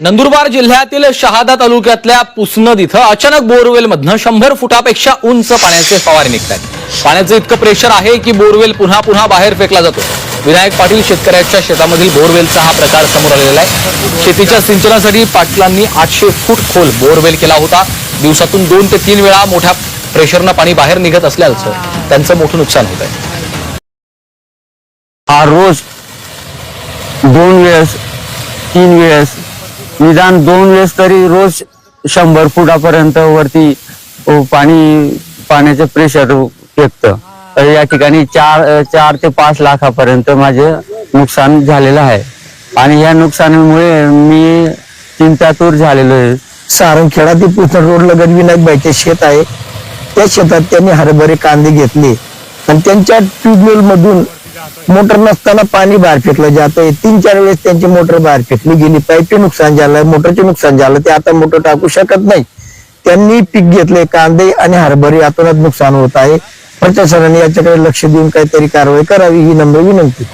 नंदुरबार जिल्ह्यातील शहादा तालुक्यातल्या पुसनद इथं अचानक बोरवेलमधनं शंभर फुटापेक्षा उंच पाण्याचे फवारे निघतात पाण्याचं इतकं प्रेशर आहे की बोरवेल पुन्हा पुन्हा बाहेर फेकला जातो. विनायक पाटील शेतकऱ्याच्या शेतामधील बोरवेलचा हा प्रकार समोर आलेला आहे. शेतीच्या सिंचनासाठी पाटलांनी आठशे फूट खोल बोरवेल केला होता. दिवसातून दोन ते तीन वेळा मोठ्या प्रेशरनं पाणी बाहेर निघत असल्याचं त्यांचं मोठं नुकसान होत आहे रोज दोन वेळेस तीन वेळेस निदान दोन वेळेस तरी रोज शंभर फुटापर्यंत वरती पाणी पाण्याचं प्रेशर फेकतं. तर या ठिकाणी चार चार ते पाच लाखापर्यंत माझे नुकसान झालेलं आहे. आणि या नुकसानामुळे मी चिंतातूर झालेलो आहे. सारंगखेडा ते पुसण रोड लगत विनायक बाईचे शेत आहे. त्या शेतात त्यांनी हरभरे कांदे घेतले. आणि त्यांच्या ट्यूबवेल मधून मोटर नसताना पाणी बाहेर फेकलं जात आहे तीन चार वेळेस त्यांची मोटर बाहेर फेकली गेली. पाईपचे नुकसान झालं मोटरचे नुकसान झालं. ते आता मोटर टाकू शकत नाही. त्यांनी पीक घेतले कांदे आणि हरभरे यातूनच नुकसान होत आहे. प्रशासनाने याच्याकडे लक्ष देऊन काहीतरी कारवाई करावी ही नम्र विनंती.